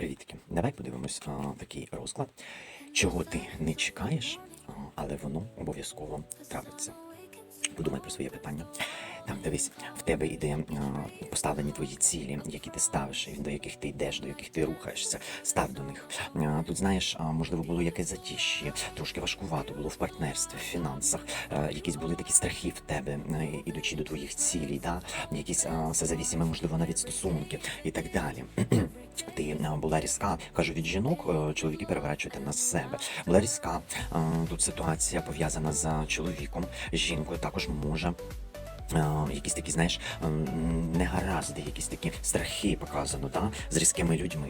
Привітки. Давай подивимось а, такий розклад, чого ти не чекаєш, а, але воно обов'язково трапиться. Подумай про своє питання. Так, дивись, в тебе йде а, поставлені твої цілі, які ти ставиш, до яких ти йдеш, до яких ти рухаєшся. Став до них. А, тут знаєш, а, можливо, було якесь затіщі, трошки важкувато було в партнерстві, в фінансах. А, якісь були такі страхи в тебе, ідучи до твоїх цілей, да? якісь а, созавісіми, можливо, навіть стосунки і так далі. Е, була різка, кажу від жінок, е, чоловіки переворачуйте на себе. Була різка. Е, Тут ситуація пов'язана з чоловіком, жінкою також може. е, Якісь такі, знаєш, негаразди, якісь такі страхи показано, да? з різкими людьми.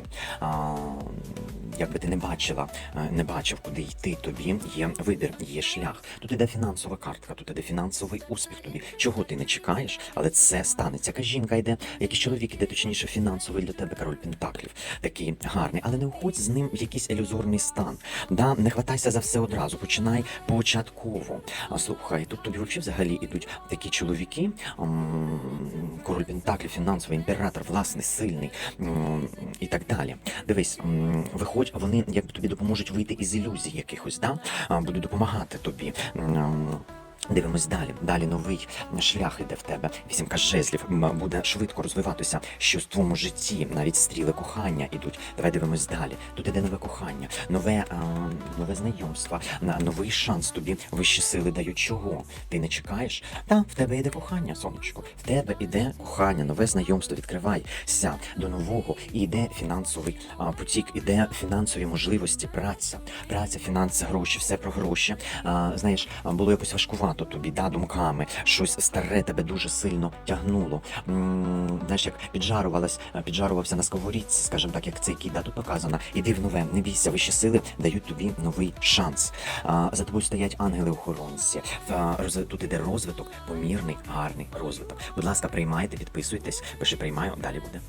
Якби ти не бачила, е, не бачив, куди йти тобі, є вибір, є шлях. Тут іде фінансова картка, тут іде фінансовий успіх тобі. Чого ти не чекаєш, але це станеться. Яка жінка йде, якийсь чоловік іде, точніше, фінансовий для тебе король Пентаклів, такий гарний, але не уходь з ним в якийсь ілюзорний стан. Да? Не хватайся за все одразу, починай початково. А слухай, тут тобі взагалі ідуть такі чоловіки, король Пентаклів, фінансовий імператор, власний, сильний і так далі. Дивись, м, виходь, вони якби тобі допоможуть вийти із ілюзій якихось, да? А, будуть допомагати тобі. Дивимось далі. Далі новий шлях іде в тебе. Вісімка жезлів буде швидко розвиватися щось в твоєму житті. Навіть стріли кохання ідуть. Давай дивимось далі. Тут іде нове кохання, нове, а, нове знайомство, на- новий шанс тобі вищі сили дають. Чого? Ти не чекаєш? Та в тебе йде кохання, сонечко. В тебе іде кохання, нове знайомство. Відкривайся до нового. І йде фінансовий а, потік, іде фінансові можливості, праця, праця, фінанси, гроші, все про гроші. А, знаєш, було якось важкувато тобі, да, думками. Щось старе тебе дуже сильно тягнуло. М, знаєш, як піджарувалась, піджарувався на сковорідці, скажімо так, як цей кіт, да, тут показано. Іди в нове, не бійся, вищі сили дають тобі новий шанс. А, за тобою стоять ангели-охоронці. Роз- тут іде розвиток, помірний, гарний розвиток. Будь ласка, приймайте, підписуйтесь, пиши приймаю, далі буде.